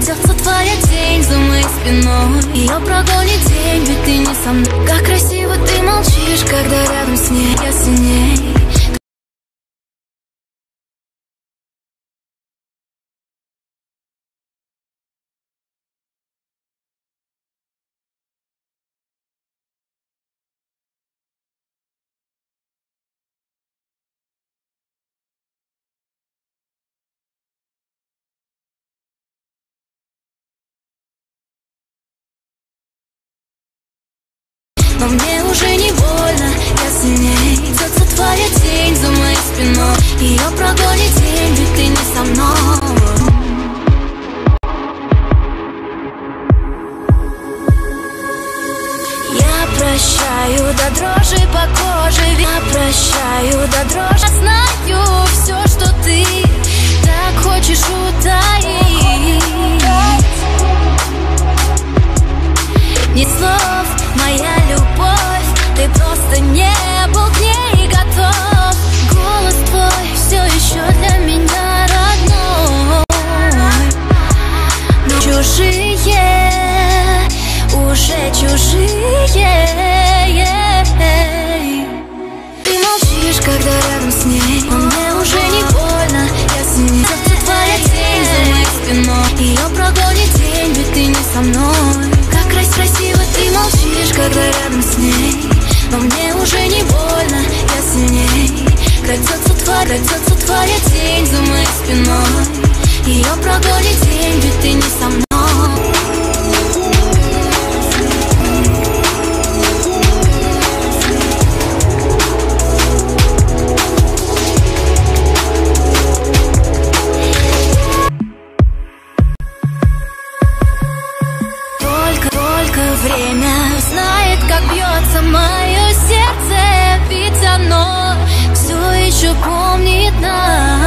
Пройдется твоя тень за моей спиной. Ее прогонит день, ведь ты не со мной. Как красиво ты молчишь, когда рядом с ней Я с ней Но мне уже не больно, я сильней Идется твоя тень за моей спиной. Ее прогонит день, ведь ты не со мной. Я прощаю до дрожи по коже. Я прощаю до дрожи. Знаю все, что ты так хочешь утаить. Ни слов, моя Ты просто не был к ней готов. Голос твой все еще для меня родной. Но чужие, уже чужие. Ты молчишь, когда рядом с ней. Но мне уже не больно, я сильнее Завтра твоя тень за моей спиной. Ее прогонит день, ведь ты не со мной Крадется твоя, тень за моей спиной Ее прогонит день, ведь ты не со мной. Только, только время знает, как бьется мое No.